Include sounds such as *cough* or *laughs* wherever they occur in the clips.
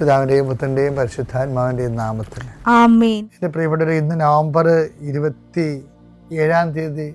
പിതാവിന്റെയും പുത്രന്റെയും പരിശുദ്ധാത്മാവിന്റെയും നാമത്തിൽ. ആമേൻ. എന്റെ പ്രിയപ്പെട്ടവർ ഇന്ന് നവംബർ ഇരുപത്തി ഏഴാം തീയതി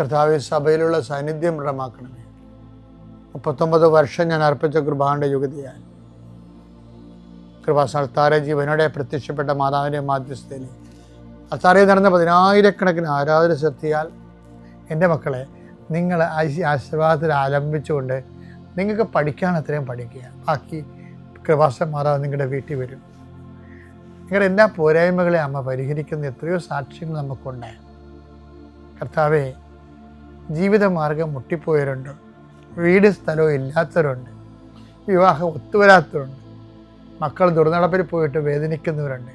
കർത്താവെ സഭയിലുള്ള സാന്നിധ്യം ദൃഢമാക്കണമേ. മുപ്പത്തൊമ്പത് വർഷം ഞാൻ അർപ്പിച്ച കൃപാന്റെ യുഗതിയായി കൃപാസ്ഥാന ജീവനോടെ പ്രത്യക്ഷപ്പെട്ട മാതാവിന്റെ മാധ്യസ്ഥയിൽ അത്താറയിൽ നടന്ന പതിനായിരക്കണക്കിന് ആരാധന ശക്തിയാൽ എന്റെ മക്കളെ നിങ്ങൾ ആശീർവാദത്തിൽ ആലംബിച്ചുകൊണ്ട് നിങ്ങൾക്ക് പഠിക്കാൻ അത്രയും പഠിക്കുക. ബാക്കി കൃപാസ മാതാവ് നിങ്ങളുടെ വീട്ടിൽ വരും. നിങ്ങളുടെ എല്ലാ പോരായ്മകളെ അമ്മ പരിഹരിക്കുന്ന എത്രയോ സാക്ഷ്യങ്ങൾ നമുക്കുണ്ട്. കർത്താവെ ജീവിതമാർഗം മുട്ടിപ്പോയവരുണ്ട്. വീട് സ്ഥലവും ഇല്ലാത്തവരുണ്ട്. വിവാഹം ഒത്തുവരാത്തവരുണ്ട്. മക്കൾ ദുർനടപ്പിൽ പോയിട്ട് വേദനിക്കുന്നവരുണ്ട്.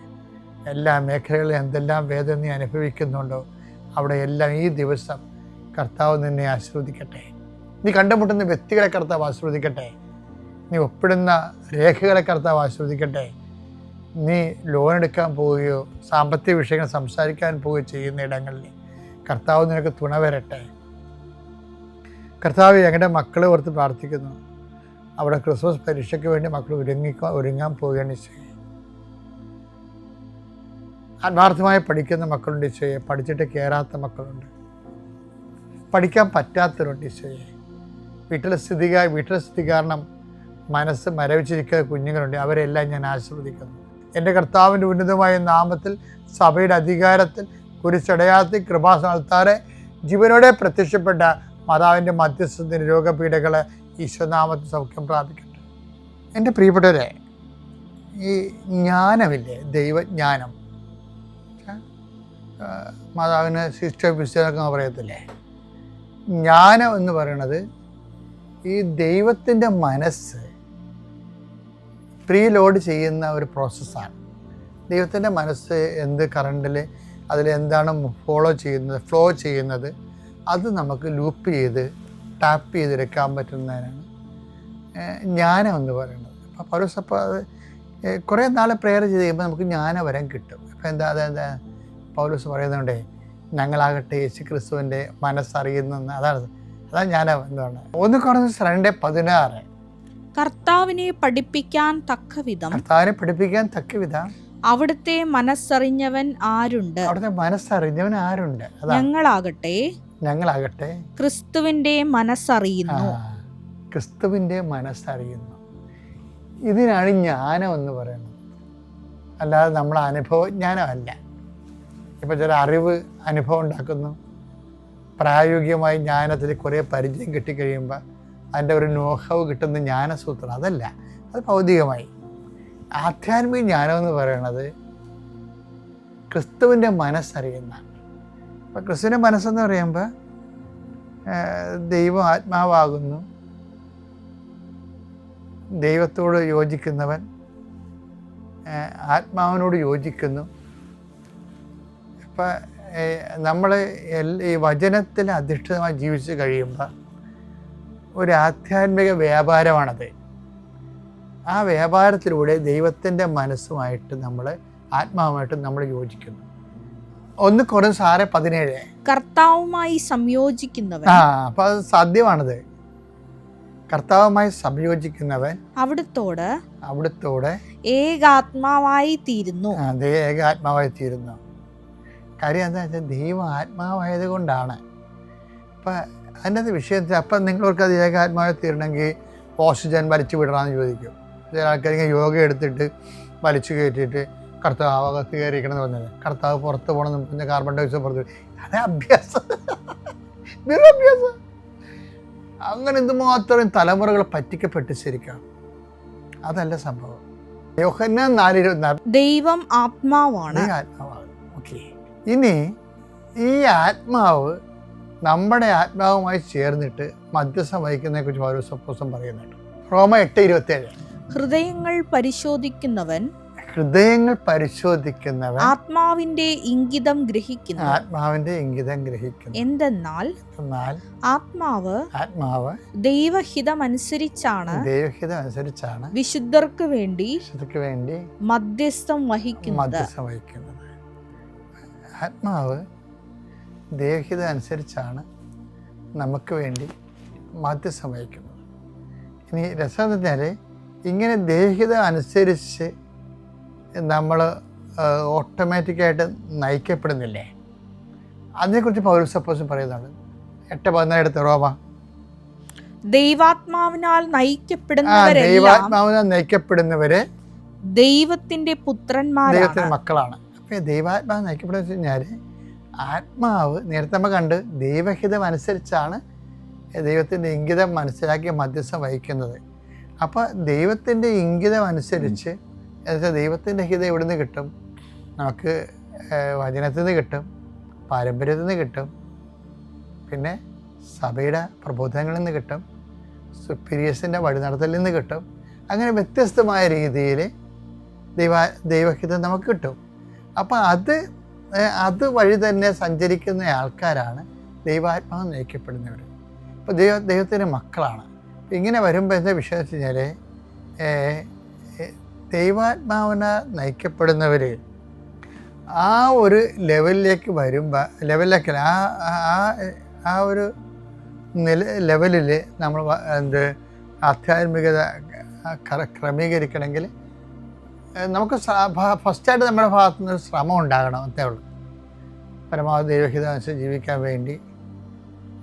എല്ലാ മേഖലകളിലും എന്തെല്ലാം വേദന നീ അനുഭവിക്കുന്നുണ്ടോ അവിടെ എല്ലാം ഈ ദിവസം കർത്താവ് നിന്നെ ആശ്രവദിക്കട്ടെ നീ കണ്ടുമുട്ടുന്ന വ്യക്തികളെ കർത്താവ് ആശ്രവദിക്കട്ടെ നീ ഒപ്പിടുന്ന രേഖകളെ കർത്താവ് ആശ്രവദിക്കട്ടെ നീ ലോൺ എടുക്കാൻ പോവുകയോ സാമ്പത്തിക വിഷയങ്ങൾ സംസാരിക്കാൻ പോവുകയോ ചെയ്യുന്ന ഇടങ്ങളിൽ കർത്താവ് നിനക്ക് തുണ വരട്ടെ. കർത്താവ് ഞങ്ങളുടെ മക്കളെ ഓർത്ത് പ്രാർത്ഥിക്കുന്നു. അവിടെ ക്രിസ്മസ് പരീക്ഷയ്ക്ക് വേണ്ടി മക്കൾ ഒരുങ്ങി ഒരുങ്ങാൻ പോവുകയാണ് ഈശോയെ. ആത്മാർത്ഥമായി പഠിക്കുന്ന മക്കളുണ്ട് ഈശോയെ. പഠിച്ചിട്ട് കയറാത്ത മക്കളുണ്ട്. പഠിക്കാൻ പറ്റാത്തവരുണ്ട് ഈശോയെ. വീട്ടിലെ സ്ഥിതി വീട്ടിലെ സ്ഥിതി കാരണം മനസ്സ് മരവിച്ചിരിക്കുന്ന കുഞ്ഞുങ്ങളുണ്ട്. അവരെല്ലാം ഞാൻ ആശീർവദിക്കുന്നു. എന്റെ കർത്താവിന്റെ ഉന്നതമായ നാമത്തിൽ സഭയുടെ അധികാരത്തിൽ കുരിശടയാത്തി കൃപാസ്ഥാനത്താറെ ജീവനോടെ പ്രത്യക്ഷപ്പെട്ട മാതാവിന്റെ മധ്യസ്ഥത്തിന് രോഗപീഠകൾ ഈശ്വനാമത്തിൽ സൗഖ്യം പ്രാപിക്കട്ടെ. എന്റെ പ്രിയപ്പെട്ടവരെ ഈ ജ്ഞാനമില്ലേ? ദൈവജ്ഞാനം. മാതാവിന് സിസ്റ്റർ വിശ്വനൊക്കെ പറയത്തില്ലേ? ജ്ഞാനം എന്ന് പറയുന്നത് ഈ ദൈവത്തിന്റെ മനസ്സ് പ്രീ ലോഡ് ചെയ്യുന്ന ഒരു പ്രോസസ്സാണ്. ദൈവത്തിന്റെ മനസ്സ് എന്ത് കറണ്ടിൽ അതിൽ എന്താണ് ഫോളോ ചെയ്യുന്നത് ഫ്ലോ ചെയ്യുന്നത് അത് നമുക്ക് ലൂപ്പ് ചെയ്ത് ടാപ്പ് ചെയ്തെടുക്കാൻ പറ്റുന്നതിനാണ് ഏഹ് ജ്ഞാനം എന്ന് പറയുന്നത്. അപ്പോൾ പൗരസ് അപ്പോൾ അത് കുറേ നാളെ പ്രെയർ ചെയ്ത് കഴിയുമ്പോൾ നമുക്ക് ജ്ഞാനവരം കിട്ടും. അപ്പോൾ എന്താ അതെന്താ പൗലോസ് പറയുന്നുണ്ടേ ഞങ്ങളാകട്ടെ യേശു ക്രിസ്തുവിന്റെ മനസ്സറിയുന്നെന്ന്. അതാണ് അതാണ് ഞാൻ എന്ന് പറയുന്നത് ഒന്ന് കുറഞ്ഞ രണ്ട് പതിനാറ്. കർത്താവിനെ പഠിപ്പിക്കാൻ തക്ക വിധം കർത്താവിനെ പഠിപ്പിക്കാൻ തക്ക വിധം അവിടുത്തെ മനസ്സറിഞ്ഞവൻ ആരുണ്ട്? അവിടുത്തെ മനസ്സറിഞ്ഞവൻ ആരുണ്ട്? ഞങ്ങളാകട്ടെ ഞങ്ങളാകട്ടെ. ക്രിസ്തുവിന്റെ മനസ്സറിയുന്നു. ക്രിസ്തുവിന്റെ മനസ്സറിയുന്നു. ഇതിനാണ് ജ്ഞാനം എന്ന് പറയുന്നത്. അല്ലാതെ നമ്മളെ അനുഭവജ്ഞാനമല്ല. ഇപ്പം ചില അറിവ് അനുഭവം ഉണ്ടാക്കുന്നു. പ്രായോഗികമായി ജ്ഞാനത്തിൽ കുറേ പരിചയം കിട്ടിക്കഴിയുമ്പോൾ അതിന്റെ ഒരു നോഹവ് കിട്ടുന്ന ജ്ഞാനസൂത്രം അതല്ല. അത് ഭൗതികമായി. ആധ്യാത്മിക ജ്ഞാനം എന്ന് പറയുന്നത് ക്രിസ്തുവിന്റെ മനസ്സറിയുന്ന അപ്പം ക്രിസ്തുവിന്റെ മനസ്സെന്ന് പറയുമ്പോൾ ദൈവം ആത്മാവാകുന്നു. ദൈവത്തോട് യോജിക്കുന്നവൻ ആത്മാവിനോട് യോജിക്കുന്നു. ഇപ്പം നമ്മൾ ഈ വചനത്തിൽ അധിഷ്ഠിതമായി ജീവിച്ച് കഴിയുമ്പോൾ ഒരു ആധ്യാത്മിക വ്യാപാരമാണത്. ആ വ്യാപാരത്തിലൂടെ ദൈവത്തിന്റെ മനസ്സുമായിട്ട് നമ്മൾ ആത്മാവുമായിട്ട് നമ്മൾ യോജിക്കുന്നു. ഒന്ന് കൊറും സാറ് പതിനേഴ്. കർത്താവുമായി സംയോജിക്കുന്നവൻ. ആ അപ്പൊ അത് സാധ്യമാണത്. കർത്താവുമായി സംയോജിക്കുന്നവൻ അവിടുത്തോട് അവിടുത്തോടെ ഏകാത്മാവായി തീരുന്നു. അതെ ഏകാത്മാവായി തീരുന്നു. കാര്യം എന്താ വെച്ചാൽ ദൈവം ആത്മാവായത് കൊണ്ടാണ്. അപ്പം അതിന്റെ വിഷയത്തിൽ അപ്പം നിങ്ങൾക്ക് അത് ഏകാത്മാവായി തീരണമെങ്കിൽ ഓക്സിജൻ വലിച്ചു വിടണമെന്ന് ചോദിക്കും. ചില ആൾക്കാർ യോഗ എടുത്തിട്ട് വലിച്ചു കയറ്റിയിട്ട് കർത്താവ് അകത്ത് കയറിയിരിക്കണം എന്ന് പറഞ്ഞത് കർത്താവ് പുറത്ത് പോകണം എന്ന് പറഞ്ഞാൽ കാർബൺ ഡൈ ഓക്സൈഡ് പുറത്ത് അതെ അഭ്യാസം. നിരഭ്യാസം അങ്ങനെ എന്തുമാത്രം തലമുറകൾ പറ്റിക്കപ്പെട്ട് ശരിക്കാം? അതല്ല സംഭവം. ദൈവം ആത്മാവാണ്. ആത്മാവാണ്. ഓക്കെ ഇനി ഈ ആത്മാവ് നമ്മുടെ ആത്മാവുമായി ചേർന്നിട്ട് മധ്യസ്ഥം വഹിക്കുന്നതിനെ കുറിച്ച് പൗരസപ്പോസം പറയുന്നുണ്ട്. റോമ എട്ട് ഇരുപത്തേഴ്. ഹൃദയങ്ങൾ പരിശോധിക്കുന്നവൻ ഹൃദയങ്ങൾ പരിശോധിക്കുന്നവൻ ആത്മാവിന്റെ ഇംഗിതം ഗ്രഹിക്കുന്നു ആത്മാവിന്റെ ഇംഗിതം ഗ്രഹിക്കുന്നു. എന്തെന്നാൽ ആത്മാവ് ആത്മാവ് ദൈവഹിതമനുസരിച്ചാണ് ദൈവഹിതം അനുസരിച്ചാണ് വിശുദ്ധർക്ക് വേണ്ടി വിശുദ്ധർക്ക് വേണ്ടി മധ്യസ്ഥം വഹിക്കുന്നു മധ്യസ്ഥം വഹിക്കുന്നത്. ആത്മാവ് ദൈവഹിതം അനുസരിച്ചാണ് നമുക്ക് വേണ്ടി മധ്യസ്ഥം വഹിക്കുന്നത്. ഇനി രസം ഇങ്ങനെ ദേഹിതം അനുസരിച്ച് നമ്മൾ ഓട്ടോമാറ്റിക്കായിട്ട് നയിക്കപ്പെടുന്നില്ലേ? അതിനെക്കുറിച്ച് പൗരസപ്പോസും പറയുന്നുണ്ട്. എട്ട് പതിനായിരത്തി റോമ. ദൈവാത്മാവിനാൽ ദൈവാത്മാവിനാൽ നയിക്കപ്പെടുന്നവരെ ദൈവത്തിന്റെ പുത്രന്മാരാണ്. ദൈവത്തിന്റെ മക്കളാണ്. അപ്പൊ ദൈവാത്മാവ് നയിക്കപ്പെടുന്ന വെച്ച് കഴിഞ്ഞാൽ ആത്മാവ് നേരത്തെ നമ്മൾ കണ്ട് ദൈവഹിതം അനുസരിച്ചാണ് ദൈവത്തിന്റെ ഇംഗിതം മനസ്സിലാക്കി മധ്യസ്ഥം വഹിക്കുന്നത്. അപ്പോൾ ദൈവത്തിന്റെ ഇംഗിതം അനുസരിച്ച് എന്നുവെച്ചാൽ ദൈവത്തിന്റെ ഹിതം നിന്ന് കിട്ടും? നമുക്ക് വചനത്തിൽ നിന്ന് കിട്ടും പാരമ്പര്യത്തിൽ നിന്ന് കിട്ടും പിന്നെ സഭയുടെ പ്രബോധനങ്ങളിൽ നിന്ന് കിട്ടും സുപ്പീരിയേഴ്സിന്റെ വഴിനടത്തലിൽ നിന്ന് കിട്ടും. അങ്ങനെ വ്യത്യസ്തമായ രീതിയിൽ ദൈവ ദൈവഹിതം നമുക്ക് കിട്ടും. അപ്പം അത് അത് വഴി തന്നെ സഞ്ചരിക്കുന്ന ആൾക്കാരാണ് ദൈവാത്മാവ് നയിക്കപ്പെടുന്നവർ. അപ്പോൾ ദൈവ ദൈവത്തിന്റെ മക്കളാണ്. ഇങ്ങനെ വരുമ്പോൾ എന്താ വിശ്വസിച്ച് കഴിഞ്ഞാൽ ദൈവാത്മാവിനെ നയിക്കപ്പെടുന്നവർ ആ ഒരു ലെവലിലേക്ക് വരുമ്പോൾ ലെവലിലേക്ക് ആ ആ- ഒരു നില ലെവലിൽ നമ്മൾ എന്ത് ആധ്യാത്മികത ക്ര- ക്രമീകരിക്കണമെങ്കിൽ നമുക്ക് ഫസ്റ്റായിട്ട് നമ്മുടെ ഭാഗത്തു നിന്ന് ശ്രമം ഉണ്ടാകണം അത്രേ ഉള്ളൂ. പരമാവധി ദൈവഹിതം ജീവിക്കാൻ വേണ്ടി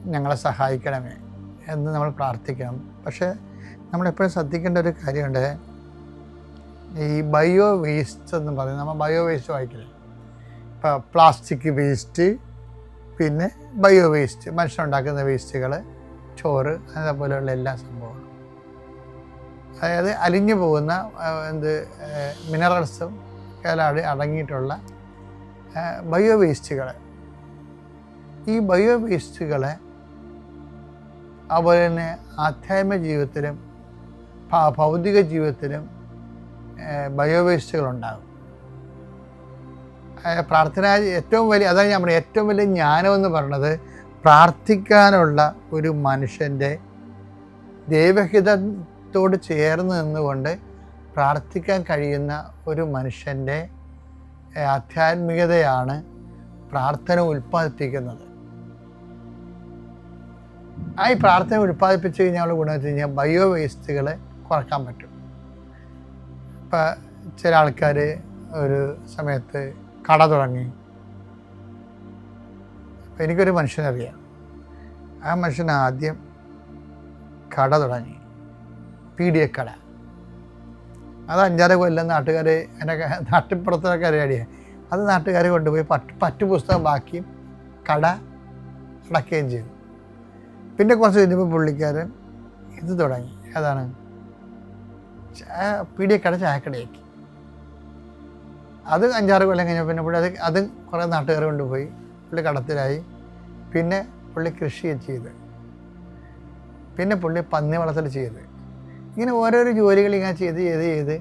ഞങ്ങളെ സഹായിക്കണമേ എന്ന് നമ്മൾ പ്രാർത്ഥിക്കണം. പക്ഷേ നമ്മളെപ്പോഴും ശ്രദ്ധിക്കേണ്ട ഒരു കാര്യമുണ്ട് ഈ ബയോ വേസ്റ്റ് എന്ന് പറയും നമ്മൾ ബയോ വേസ്റ്റ് വായിക്കില്ല? ഇപ്പോൾ പ്ലാസ്റ്റിക് വേസ്റ്റ് പിന്നെ ബയോ വേസ്റ്റ് മനുഷ്യനുണ്ടാക്കുന്ന വേസ്റ്റുകൾ ചോറ് അതേപോലെയുള്ള എല്ലാ സംഭവങ്ങളും. അതായത് അലിഞ്ഞു പോകുന്ന എന്ത് മിനറൽസും എല്ലാം അടങ്ങിയിട്ടുള്ള ബയോ വേസ്റ്റുകൾ ഈ ബയോ വേസ്റ്റുകളെ അതുപോലെ തന്നെ ആധ്യാത്മിക ജീവിതത്തിലും ഭൗതിക ജീവിതത്തിലും ബയോ വേസ്റ്റുകളുണ്ടാകും ഏഹ് പ്രാർത്ഥന ഏറ്റവും വലിയ അതാണ് ഞാൻ പറഞ്ഞത് ഏറ്റവും വലിയ ജ്ഞാനം എന്ന് പറയുന്നത് പ്രാർത്ഥിക്കാനുള്ള ഒരു മനുഷ്യന്റെ ദൈവഹിതത്തോട് ചേർന്ന് നിന്നുകൊണ്ട് പ്രാർത്ഥിക്കാൻ കഴിയുന്ന ഒരു മനുഷ്യന്റെ ആധ്യാത്മികതയാണ് പ്രാർത്ഥന ഉൽപ്പാദിപ്പിക്കുന്നത്. ആ ഈ പ്രാർത്ഥന ഉൽപ്പാദിപ്പിച്ച് കഴിഞ്ഞാൽ ഗുണം വെച്ച് കഴിഞ്ഞാൽ ബയോ വേസ്റ്റുകൾ കുറയ്ക്കാൻ പറ്റും. ഇപ്പം ചില ആൾക്കാർ ഒരു സമയത്ത് കട തുടങ്ങി. അപ്പം എനിക്കൊരു മനുഷ്യനറിയാം. ആ മനുഷ്യൻ ആദ്യം കട തുടങ്ങി. പി ഡി എ കട. അത് അഞ്ചാറ് കൊല്ലം നാട്ടുകാർ എന്റെ *laughs* നാട്ടിപ്പുറത്തൊക്കെ അറിയാടിയാണ് അത് നാട്ടുകാർ കൊണ്ടുപോയി പട്ട് പറ്റു പുസ്തകം ബാക്കിയും കട അടക്കുകയും ചെയ്തു. പിന്നെ കുറച്ച് കഴിഞ്ഞപ്പോൾ പുള്ളിക്കാരൻ ഇത് തുടങ്ങി. അതാണ് ചായ പീഡിയക്കട ചായക്കടയാക്കി അത് അഞ്ചാറ് കൊല്ലം കഴിഞ്ഞപ്പോൾ പിന്നെ പുള്ളി അത് അത് കുറേ നാട്ടുകാർ കൊണ്ടുപോയി. പുള്ളി കടത്തിലായി. പിന്നെ പുള്ളി കൃഷി ചെയ്ത്. പിന്നെ പുള്ളി പന്നി വളർത്തൽ ചെയ്ത്. ഇങ്ങനെ ഓരോരോ ജോലികൾ ഇങ്ങനെ ചെയ്ത് ചെയ്ത് ചെയ്ത്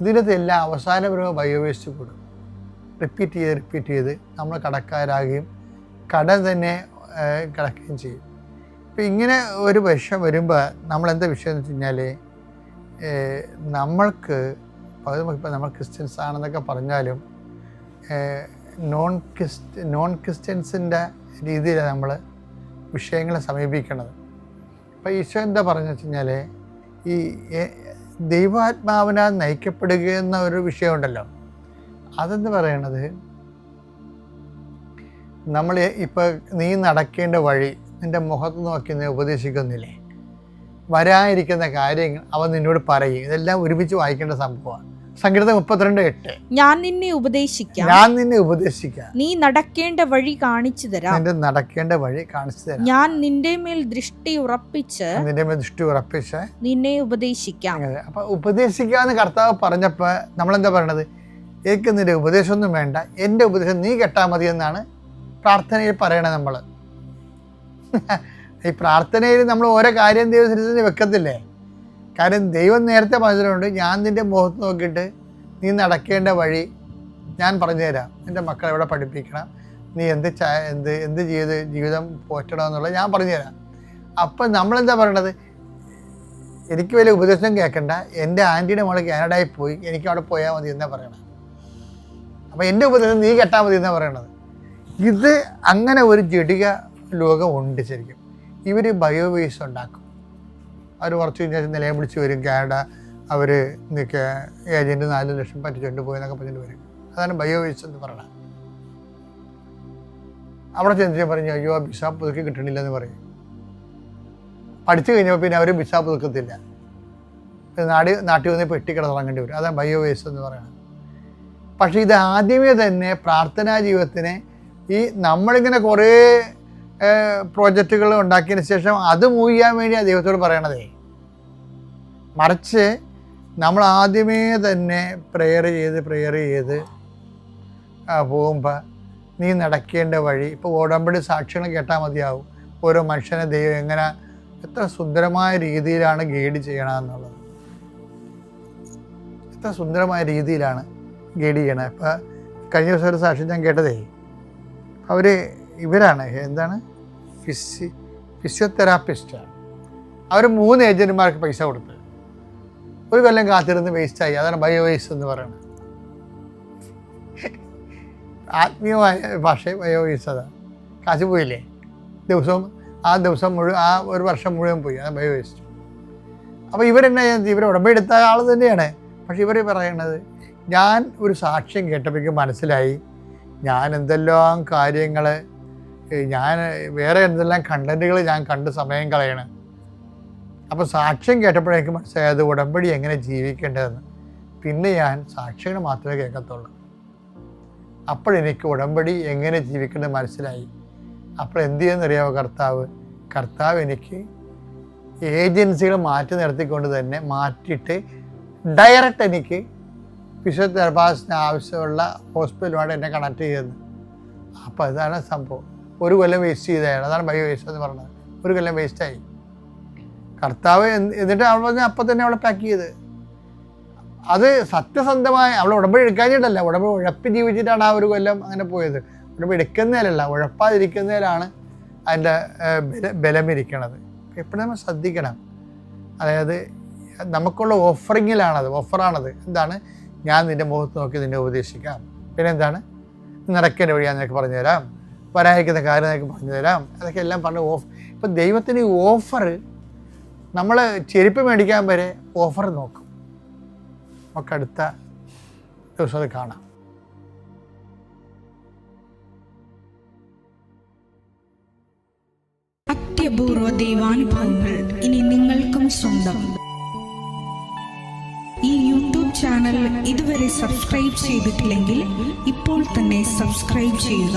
ഇതിനകത്ത് എല്ലാം അവസാനം വരുമ്പോൾ ബയോവേസ്റ്റ് കൂടും. റിപ്പീറ്റ് ചെയ്ത് റിപ്പീറ്റ് ചെയ്ത് നമ്മൾ കടക്കാരാകുകയും കട തന്നെ കിടക്കുകയും ചെയ്യും. ഇപ്പം ഇങ്ങനെ ഒരു വിഷം വരുമ്പോൾ നമ്മളെന്താ വിഷയം എന്ന് വെച്ച് കഴിഞ്ഞാൽ നമ്മൾക്ക് ഇപ്പം നമ്മൾ ക്രിസ്ത്യൻസ് ആണെന്നൊക്കെ പറഞ്ഞാലും നോൺ ക്രിസ്ത്യ നോൺ ക്രിസ്ത്യൻസിന്റെ രീതിയിലാണ് നമ്മൾ വിഷയങ്ങളെ സമീപിക്കുന്നത് അപ്പോൾ ഈശോ എന്താ പറഞ്ഞു വെച്ച് കഴിഞ്ഞാൽ ഈ ദൈവാത്മാവിനാൽ നയിക്കപ്പെടുക എന്ന ഒരു വിഷയമുണ്ടല്ലോ അതെന്ന് പറയണത്? നമ്മൾ ഇപ്പോൾ നീ നടക്കേണ്ട വഴി നിന്റെ മുഖത്ത് നോക്കി നീ ഉപദേശിക്കുന്നില്ലേ? വരാനിരിക്കുന്ന കാര്യങ്ങൾ അവൻ നിന്നോട് പറയും. ഇതെല്ലാം ഒരുമിച്ച് വായിക്കേണ്ട സംഭവമാണ്. സംഗീതം മുപ്പത്തിരണ്ട് എട്ട്. ഞാൻ നിന്നെ ഉപദേശിക്കാം. ഞാൻ നിന്നെ ഉപദേശിക്കാം. നീ നടക്കേണ്ട വഴി കാണിച്ചു തരാം. നിന്റെ നടക്കേണ്ട വഴി കാണിച്ചു തരാം. ഞാൻ നിന്റെ മേൽ ദൃഷ്ടി ഉറപ്പിച്ച് നിന്റെ മേൽ ദൃഷ്ടി ഉറപ്പിച്ച് നിന്നെ ഉപദേശിക്കാം. അപ്പൊ ഉപദേശിക്കാന്ന് കർത്താവ് പറഞ്ഞപ്പോൾ നമ്മളെന്താ പറയണത്? എനിക്ക് നിന്റെ ഉപദേശമൊന്നും വേണ്ട. എന്റെ ഉപദേശം നീ കെട്ടാ മതി എന്നാണ് പ്രാർത്ഥനയിൽ പറയണത് നമ്മൾ ഈ പ്രാർത്ഥനയിൽ നമ്മൾ ഓരോ കാര്യം ദൈവത്തിന് വെക്കത്തില്ലേ? കാര്യം ദൈവം നേരത്തെ പറഞ്ഞിട്ടുണ്ട് ഞാൻ നിന്റെ മുഖത്ത് നോക്കിയിട്ട് നീ നടക്കേണ്ട വഴി ഞാൻ പറഞ്ഞുതരാം. എന്റെ മക്കളെ എവിടെ പഠിപ്പിക്കണം. നീ എന്ത് എന്ത് എന്ത് ചെയ്ത് ജീവിതം പോറ്റണം എന്നുള്ളത് ഞാൻ പറഞ്ഞുതരാം. അപ്പം നമ്മളെന്താ പറയണത്? എനിക്ക് വലിയ ഉപദേശം കേൾക്കണ്ട. എന്റെ ആന്റിയുടെ മോൾ കാനഡയിൽ പോയി. എനിക്ക് അവിടെ പോയാൽ മതി എന്നാ പറയണത്. അപ്പോൾ എന്റെ ഉപദേശം നീ കെട്ടാൽ മതി എന്നാ പറയണത്. ഇത് അങ്ങനെ ഒരു ജടിക ലോകമുണ്ട് ശരിക്കും. ഇവർ ബയോവേസ്റ്റ് ഉണ്ടാക്കും. അവർ കുറച്ച് കഴിഞ്ഞാൽ നിലയെ വിളിച്ച് വരും കാനഡ അവർ നിൽക്കുക ഏജന്റ് നാല് ലക്ഷം പറ്റിച്ചുകൊണ്ട് പോയി എന്നൊക്കെ പറഞ്ഞിട്ട് വരും. അതാണ് ബയോവേസ്റ്റ് എന്ന് പറയുന്നത്. അവിടെ ചെന്നിട്ട് പറഞ്ഞു അയ്യോ ആ വിസ പുതുക്കി കിട്ടണില്ല എന്ന് പറയും. പഠിച്ചു കഴിഞ്ഞപ്പോൾ പിന്നെ അവർ വിസ പുതുക്കത്തില്ല. നാട് നാട്ടിൽ വന്ന് പെട്ടിക്കട തുടങ്ങേണ്ടി വരും. അതാണ് ബയോ വേസ്റ്റ് എന്ന് പറയുന്നത്. പക്ഷേ ഇത് ആദ്യമേ തന്നെ പ്രാർത്ഥനാ ജീവിതത്തിന് ഈ നമ്മളിങ്ങനെ കുറേ പ്രോജക്റ്റുകൾ ഉണ്ടാക്കിയതിന് ശേഷം അത് മൂവ് ചെയ്യാൻ വേണ്ടിയാണ് ദൈവത്തോട് പറയണതേ. മറിച്ച് നമ്മൾ ആദ്യമേ തന്നെ പ്രെയർ ചെയ്ത് പ്രെയർ ചെയ്ത് പോകുമ്പോൾ നീ നടക്കേണ്ട വഴി ഇപ്പോൾ ഓടമ്പടി സാക്ഷികൾ കേട്ടാൽ മതിയാവും. ഓരോ മനുഷ്യനെ ദൈവം എങ്ങനെ എത്ര സുന്ദരമായ രീതിയിലാണ് ഗൈഡ് ചെയ്യണമെന്നുള്ളത് എത്ര സുന്ദരമായ രീതിയിലാണ് ഗൈഡ് ചെയ്യണത്. ഇപ്പം കഴിഞ്ഞ ദിവസം ഒരു സാക്ഷി ഞാൻ കേട്ടതേ. അവർ ഇവരാണ്. എന്താണ്? ഫിസി ഫിസിയോതെറാപ്പിസ്റ്റാണ് അവർ മൂന്ന് ഏജന്റുമാർക്ക് പൈസ കൊടുത്ത് ഒരു കൊല്ലം കാത്തിരുന്ന് വേസ്റ്റായി അതാണ് ബയോ വേസ്റ്റ് എന്ന് പറയുന്നത്. ആത്മീയമായ ഭാഷ ബയോ വേസ്റ്റ് അതാണ് കാശ് പോയില്ലേ? ദിവസവും ആ ദിവസം മുഴുവൻ ആ ഒരു വർഷം മുഴുവൻ പോയി. അതാണ് ബയോ വേസ്റ്റ് അപ്പോൾ ഇവരെന്നെ ഇവർ ഉടമ്പെടുത്ത ആൾ തന്നെയാണ്. പക്ഷെ ഇവർ പറയണത് ഞാൻ ഒരു സാക്ഷ്യം കേട്ടപ്പോഴേക്കും മനസ്സിലായി. ഞാൻ എന്തെല്ലാം കാര്യങ്ങൾ ഞാൻ വേറെ എന്തെല്ലാം കണ്ടന്റുകൾ ഞാൻ കണ്ട് സമയം കളയണ്. അപ്പോൾ സാക്ഷ്യം കേട്ടപ്പോഴേക്കും മനസ്സിലായത് ഉടമ്പടി എങ്ങനെ ജീവിക്കേണ്ടതെന്ന് പിന്നെ ഞാൻ സാക്ഷികൾ മാത്രമേ കേൾക്കത്തുള്ളൂ. അപ്പോഴെനിക്ക് ഉടമ്പടി എങ്ങനെ ജീവിക്കേണ്ടത് മനസ്സിലായി. അപ്പോൾ എന്ത് ചെയ്യുന്നറിയാമോ കർത്താവ്? കർത്താവ് എനിക്ക് ഏജൻസികൾ മാറ്റി നിർത്തിക്കൊണ്ട് തന്നെ മാറ്റിയിട്ട് ഡയറക്റ്റ് എനിക്ക് ഫിസിയോതെറാപ്പിസ്റ്റിന് ആവശ്യമുള്ള ഹോസ്പിറ്റലുമായിട്ട് എന്നെ കണക്ട് ചെയ്തത് അപ്പോൾ അതാണ് സംഭവം. ഒരു കൊല്ലം വേസ്റ്റ് ചെയ്തതാണ് അതാണ് ബയോ വേസ്റ്റ് എന്ന് പറഞ്ഞത്. ഒരു കൊല്ലം വേസ്റ്റായി കർത്താവ് എന്നിട്ട് അവൾ പറഞ്ഞ അപ്പം തന്നെ അവളെ പാക്ക് ചെയ്ത്. അത് സത്യസന്ധമായ അവൾ ഉടമ്പടി എടുക്കാഞ്ഞിട്ടല്ല ഉടമ്പടി ഉഴപ്പി ജീവിച്ചിട്ടാണ് ആ ഒരു കൊല്ലം അങ്ങനെ പോയത്. ഉടമ്പടി എടുക്കുന്നതിലല്ല ഉഴപ്പാതിരിക്കുന്നതിലാണ് അതിന്റെ ബലമിരിക്കണത്. എപ്പോഴും നമ്മൾ ശ്രദ്ധിക്കണം. അതായത് നമുക്കുള്ള ഓഫറിങ്ങിലാണത് ഓഫറാണത്. എന്താണ്? ഞാൻ നിന്റെ മുഖത്ത് നോക്കി നിന്നെ ഉപദേശിക്കാം. പിന്നെ എന്താണ് നടക്കേണ്ട വഴി ഞാൻ നിനക്ക് പറഞ്ഞു തരാം വരാതിരിക്കുന്ന കാര്യം എന്നൊക്കെ പറഞ്ഞു തരാം അതൊക്കെ എല്ലാം പറഞ്ഞ് ഓഫ്. ഇപ്പം ദൈവത്തിന് ഈ ഓഫർ നമ്മൾ ചെരുപ്പ് മേടിക്കാൻ വരെ ഓഫർ നോക്കും. നമുക്ക് അടുത്ത ദിവസം അത് കാണാം. അത്യപൂർവ ദൈവാനുഭവങ്ങൾ ഇനി നിങ്ങൾക്കും സ്വന്തം. ഈ യൂട്യൂബ് ചാനൽ ഇതുവരെ സബ്സ്ക്രൈബ് ചെയ്തിട്ടില്ലെങ്കിൽ ഇപ്പോൾ തന്നെ സബ്സ്ക്രൈബ് ചെയ്യുക.